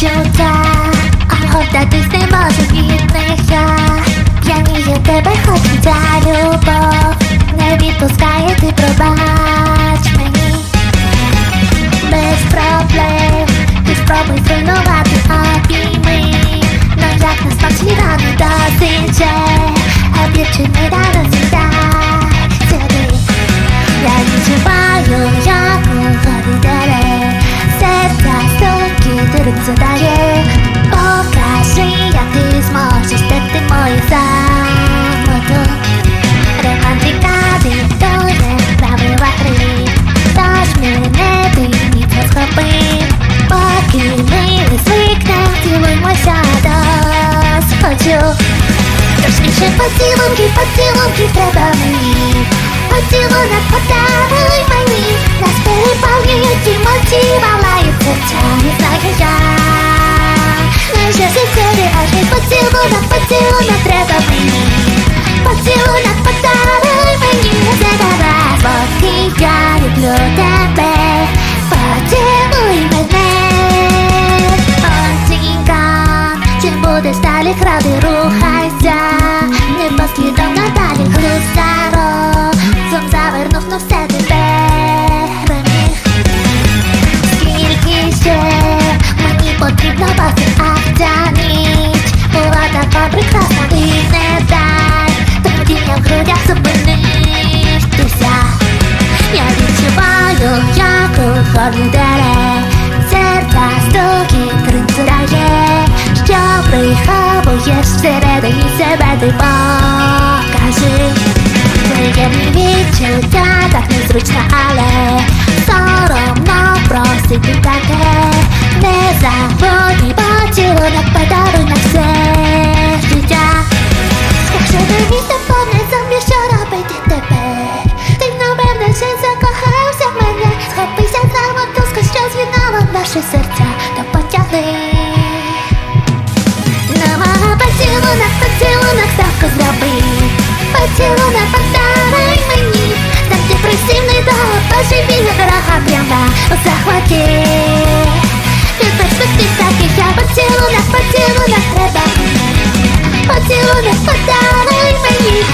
Чудо, а хода ти не може від них я Трошніше поцілунки, поцілунки треба мені. Поцілунок подаруй мені. Нас переповнюють емоції, валають серця, не знаю я. Лише сестрі, аж мій поцілунок, поцілунок треба мені. Поцілунок подаруй мені. Це раз, поки я люблю тебе. Поцілуй мене. Онцінька, чим будеш далі Не послідом надалі глуздаро Зом завернув, ну все тебе переміг Скільки ще мені потрібно бати, ах ніч Була така прекрасна і не дай Тремтіння в грудях зупинитися Я відчуваю, як у горлі дере Серця стуки тринцирає Що приховуєш всередині себе ти покажи Приємні відчуття, так незручно, але соромно просити таке Не забудь мій поцілунок, подаруй на все життя Якщо до міста повне зомбі, що робити тепер? But you never die, baby.